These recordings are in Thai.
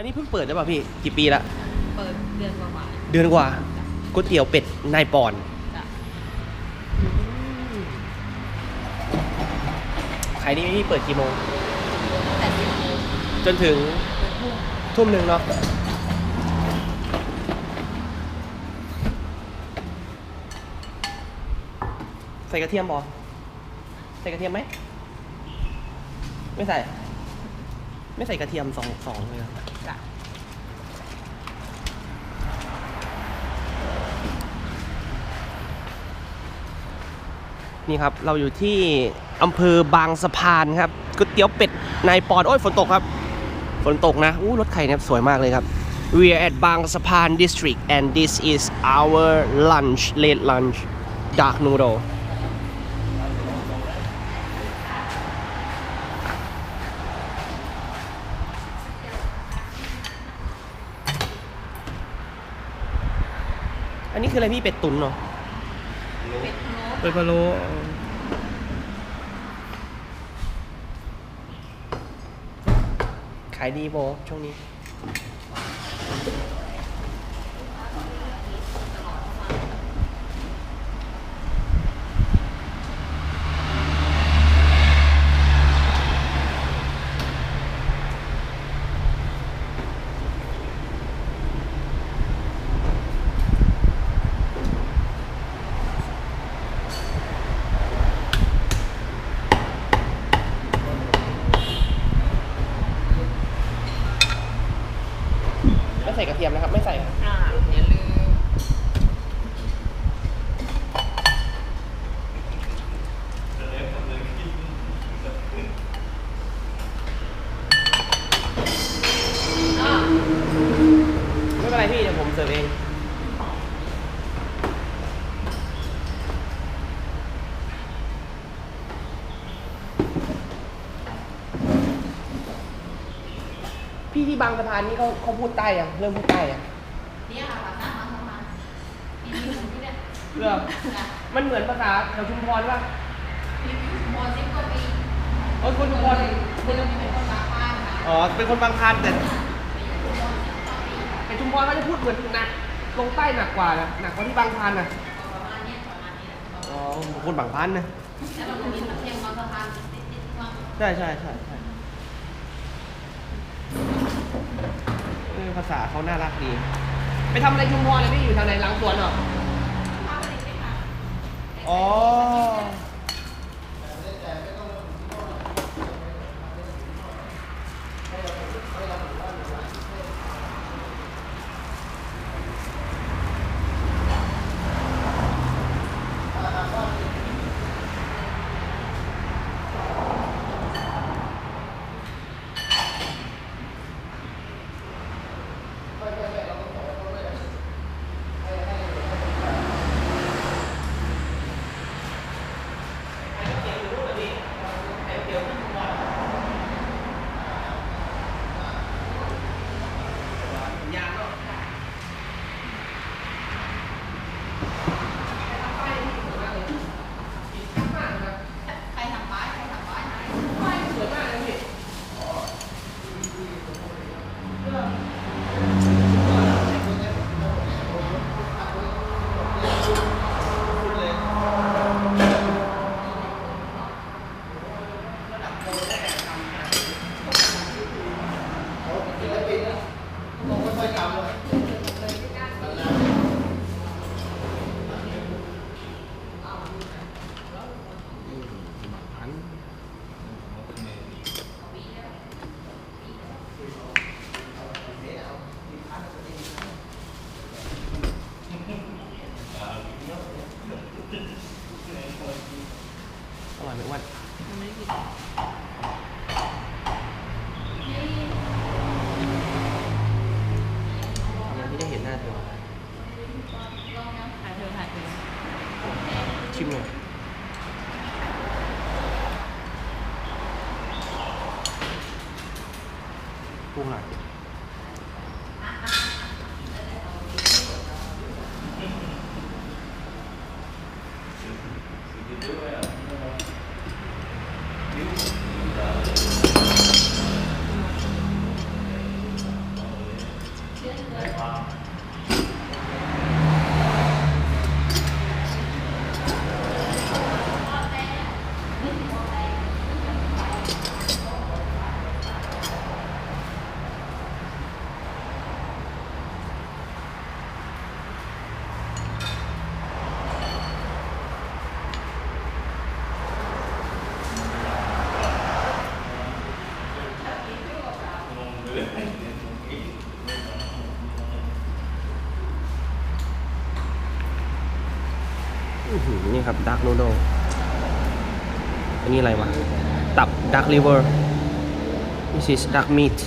อันนี้เพิ่งเปิดได้ป่ะพี่ กี่ปีละเปิดเดือนกว่าเดือนกว่าก๋วยเตี๋ยวเป็ดนายปอนๆจ้ะขายดีไหมพี่เปิดกี่โมงแต่สิบโมงจนถึงเปิดทุ่มทุ่มหนึ่งเนาะใส่กระเทียมบอใส่กระเทียมไหม ไม่ใส่ ไม่ใส่กระเทียมสองสองเลยเหรอจ้ะนี่ครับ เราอยู่ที่อำเภอบางสะพานครับก๋วยเตี๋ยวเป็ดนายปอนโอ้ยฝนตกครับ ฝนตกนะอู้รถไข่เนี่ยสวยมากเลยครับ We are at บางสะพาน district and this is our lunch late lunch dark noodle นี่คืออะไรพี่เป็ดตุ๋นเหรอเป็ดพะโล้เป็ดพะโล้ขายดีโบช่วงนี้ ไม่ใส่กระเทียมนะครับ ไม่ใส่ครับ อ่าอย่าลืม ไม่เป็นไรพี่ เดี๋ยวผมเสิร์ฟเอง พี่ที่ บางสะพานนี่เขาเขาพูดใต้ยังเริ่มพูดใต้ยังเนี่ยค่ะภาษาบางสะพานรีวิวผมที่เนี่ยเริ่มจ้ะมันเหมือนภาษาแถวชุมพรป่ะรีวิวมอสิบกว่าปีเออคนชุมพรคนนี้เป็นคนบางบ้านค่ะอ๋อเป็นคนบางพานแต่แต่ชุมพรเขาจะพูดเหมือนหนักลงใต้หนักกว่านะหนักกว่าที่บางพานนะประมาณนี้ประมาณนี้อ๋อคนบางพานนะแล้วเรา ออภาษาเขาน่ารักดี ไปทำอะไรชุมพรเลยพี่อยู่ทางไหนหลังสวนเหรอภาพอะไรไหมคะอ๋ นี่ครับดักโนโดอันนี้อะไรวะ ตับดักลิเวอร์ this is duck meat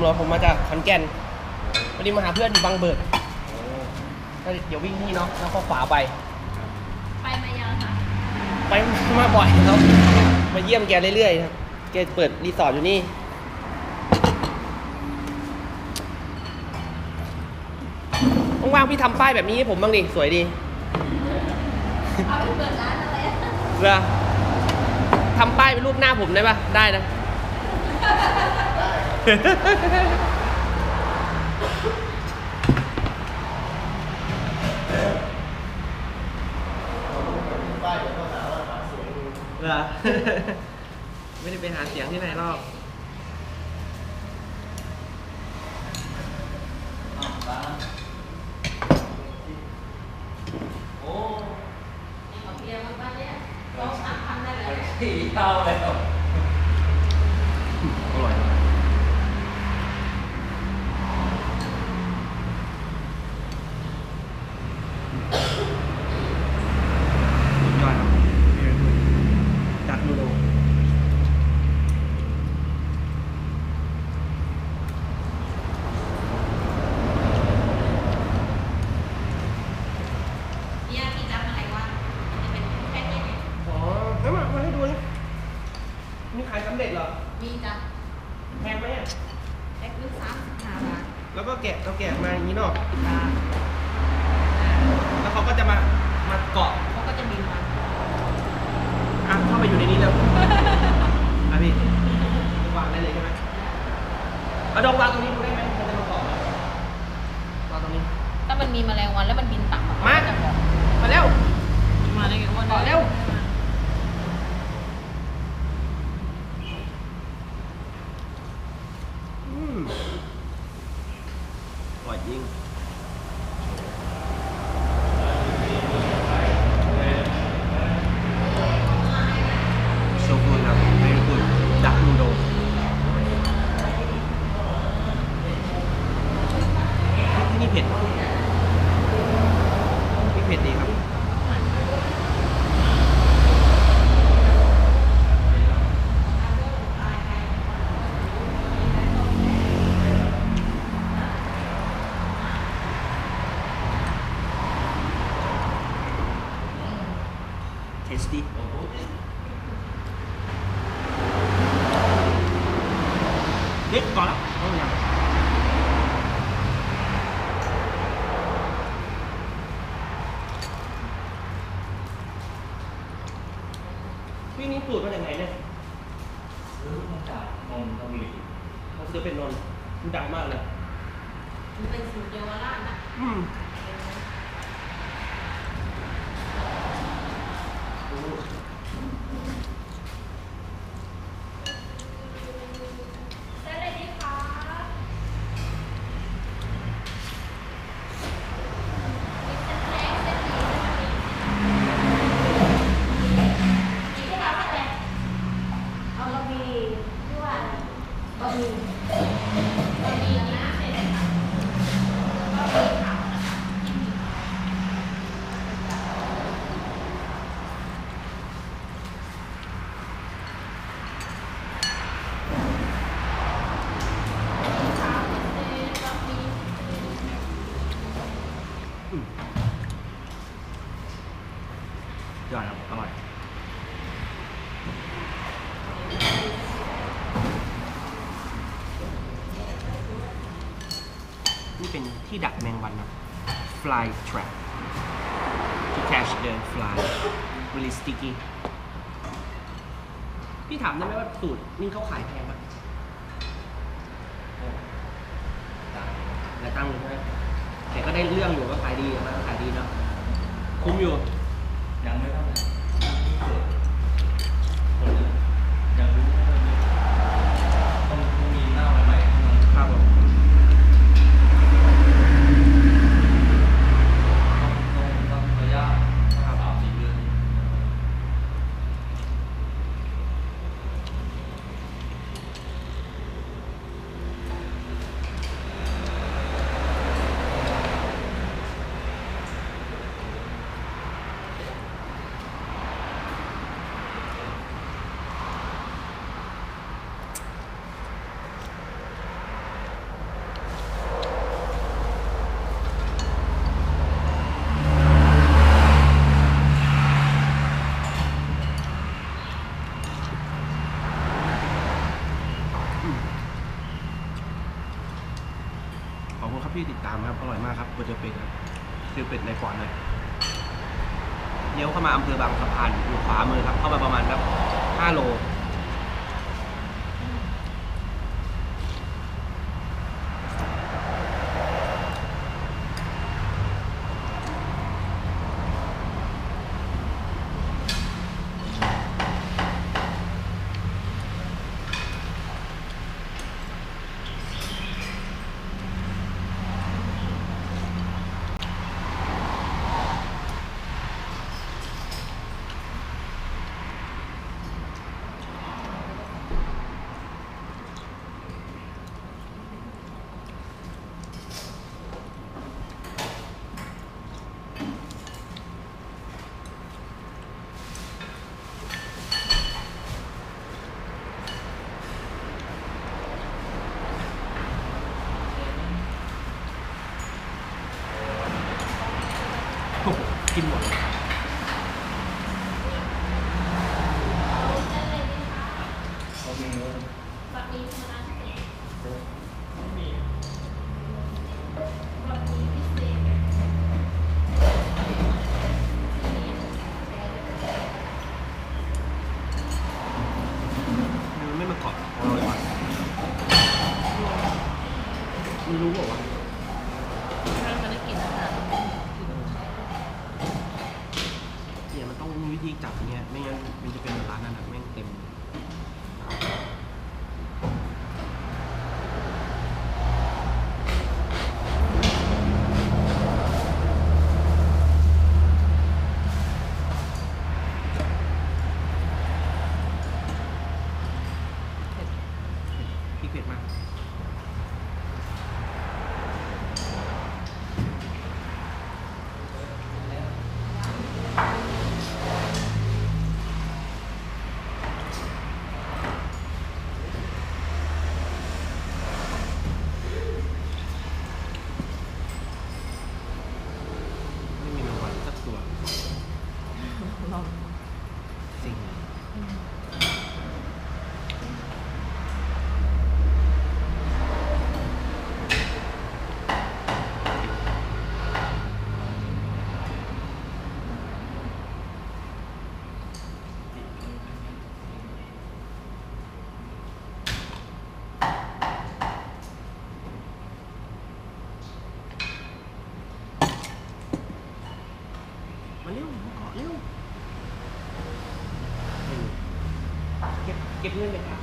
เหรอผมมาจากขอนแก่นวันนี้มาหาเพื่อนอยู่บางเบิดก็เดี๋ยววิ่งที่เนาะแล้วก็ขวาไป ไปมายาวค่ะไปมาบ่อยครับมาเยี่ยมแกเรื่อยๆครับแกเปิดรีสอร์ทอยู่นี่ว่างๆพี่ทำป้ายแบบนี้ให้ผมบ้างดิสวยดีเอาไปเปิดร้านอะไรเหรอทำป้ายเป็นรูปหน้าผมได้ปะได้นะ 呵啊。别搞了。Fly trap to catch the fly really sticky พี่ถามได้ไหมว่าสูตรนี่เขาขายแพงปะต่างหลายตังเลยใช่ไหมแต่ก็ได้เรื่องอยู่ก็ขายดีมากขายดีเนาะคุ้มอยู่ ยังไม่เท่าไหร่คนอื่นยังรู้ไม่ค่อยเยอะต้องต้องมีหน้าใหม่ๆทั้งนั้น ครับผม ต้องต้องระยะสามสี่เดือน ขอบ ครับพี่ติดตามครับอร่อยมากครับก๋วยเตี๋ยวเป็ดครับเตี๋ยวเป็ดในก่อนเลยเลี้ยวเข้ามาอำเภอบางสะพานอยู่ขวามือครับ เข้ามาประมาณแบบ5โล กินหมดเลย เขามีเงิน แบบนี้ธรรมดาพิเศษ ไม่มี แบบนี้พิเศษ มันไม่มาเกาะของเราเลยว่ะไม่รู้บอกว่าวะ เราไม่ได้กินอาหาร เนี่ยมันต้องมีวิธีจับเนี่ยไม่งั้นมันจะเป็นร้านนั้นอะแม่งเต็ม พริกเผ็ดมาก ไม่มีรางวัลสักตัว ลอง สิ่งมาเร็วมาเกาะเร็ว เก็บเก็บเงินเลยครับ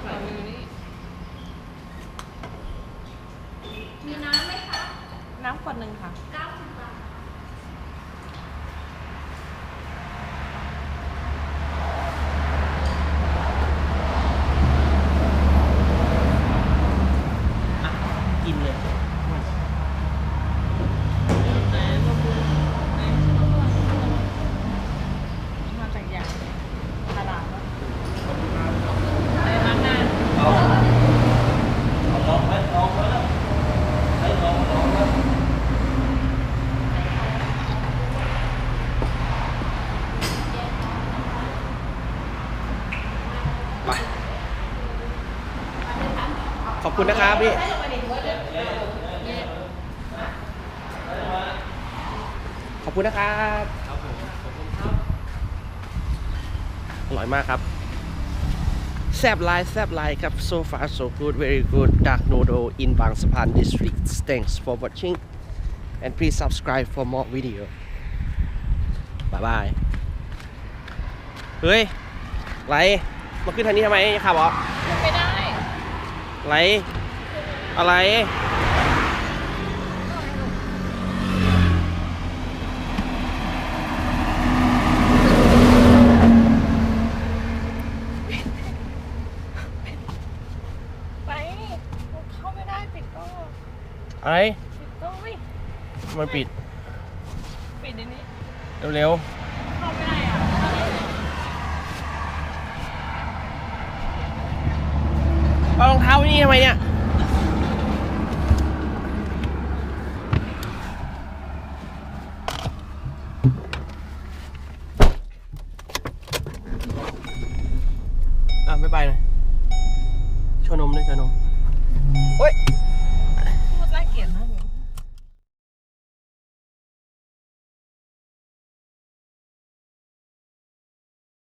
ใส่มือนี่มีน้ำไหมคะ น้ำขวดหนึ่งค่ะ 90บาท อะ กินเลย มาจากอย่างตลาดวะ ในร้านนาน เอาเอาลองไหมลองไหมล่ะให้ลองลองไหม ไป ข อบคุณนะครับพี่ให้ลงไปในถุงขอบคุณนะครับครับผมขอบคุณครับอร่อยมากครับ แซบไลน์แซบไลน์ครับ so far so good very good dark noodle in บางสะพาน district thanks for watching and please subscribe for more video bye bye เฮ้ย ไร มาขึ้นทางนี้ทำไมขับเหรอขึ้นไม่ได้ ไร อะไร ไปเข้าไม่ได้ปิดก็อะไร ปิดก็ไม่มันปิด ปิดในนี้ เร็วเข้าไม่ได้อะ ๆเอารองเท้าไว้นี่ทำไมเนี่ย